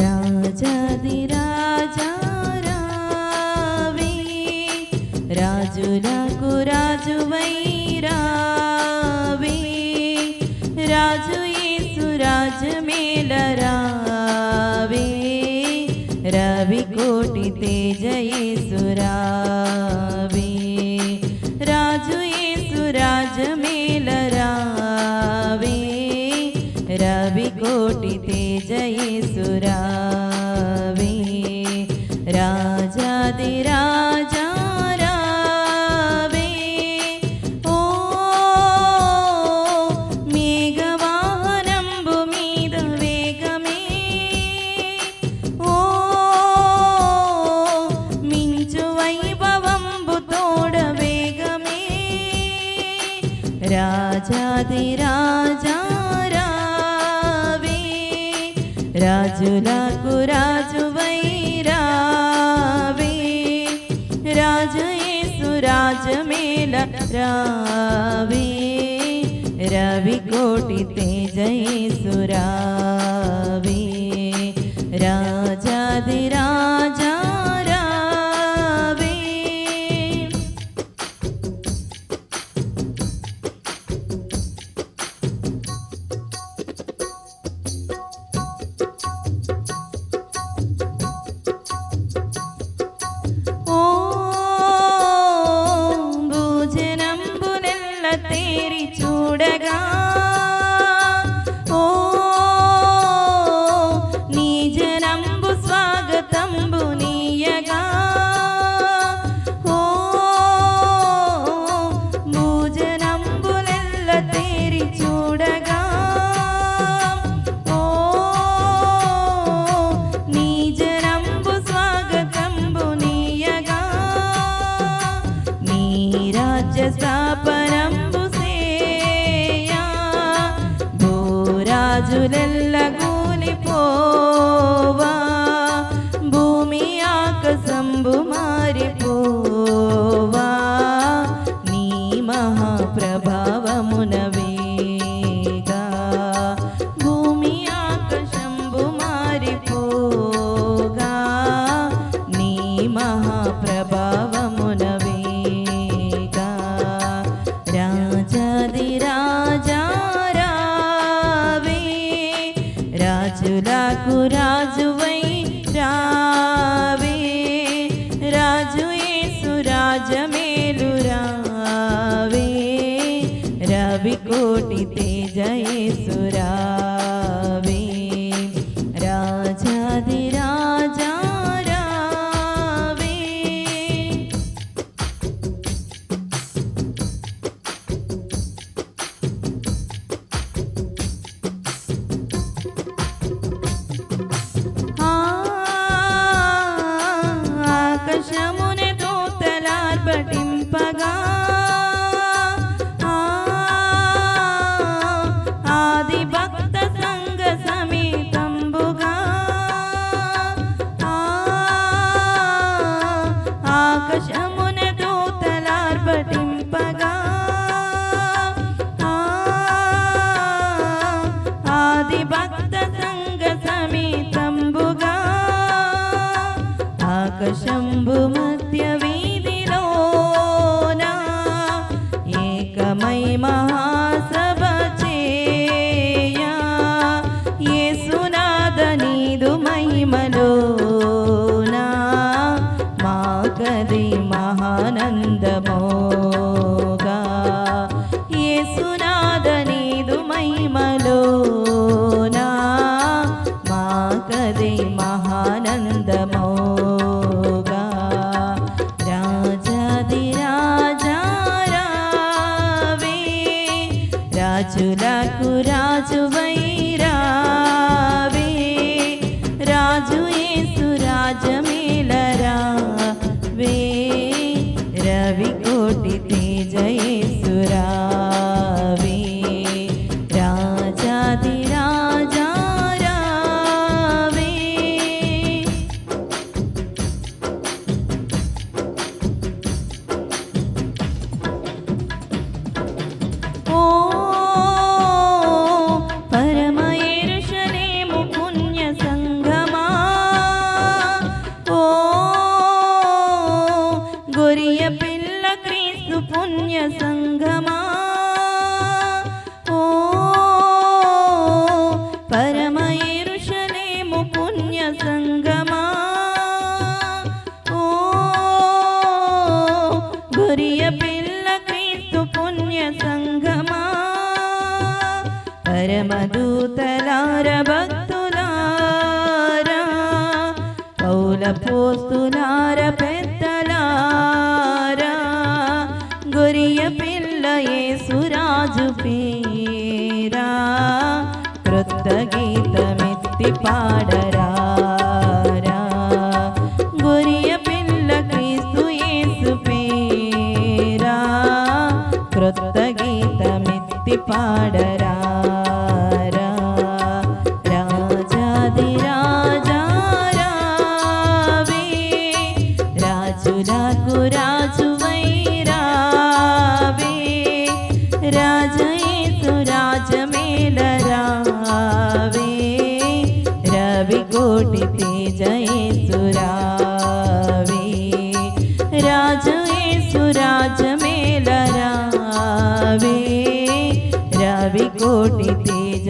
రాజాది రాజా రావే రాజులకు రాజువై రావే రాజు యేసు రాజమేల రావే రవి కోటి తేజ యేసు రావే મેલ રાવે રવિ કોટી તે જય સુરા രാജാതിരാജാരാവേ. രാജുലാക്കു രാജുവൈരാവേ. രാജയേസു രാജമേല രാവേ രവികോട്ടി തേജയേസുരാ భూరాజులెల్ల కూలిపోవా? భూమి ఆకసంబు మారిపోవా? నీ మహాప్రభా જમેલું રાવે. રવિ કોટી તે જય સુરા. ఆది భక్త సంగ సమేతంబుగా. ఆకశంభు మధ్య వీధిలోనా ఏకమై మహాసభ చేయా. యేసునాథ నీదు మహిమలోనా మా కది మహానందమో. राज ए सुराज గొరియ పిల్ల క్రీస్తు పుణ్య సంగమా. పరమదూతలార భక్తులారా. పౌల పోస్తులార పెద్దలారా. గొరియ పిల్ల ఏ సురాజు పేరా. క్రొత్త గీతమెత్తి పాడరా. सभी कोटि तेज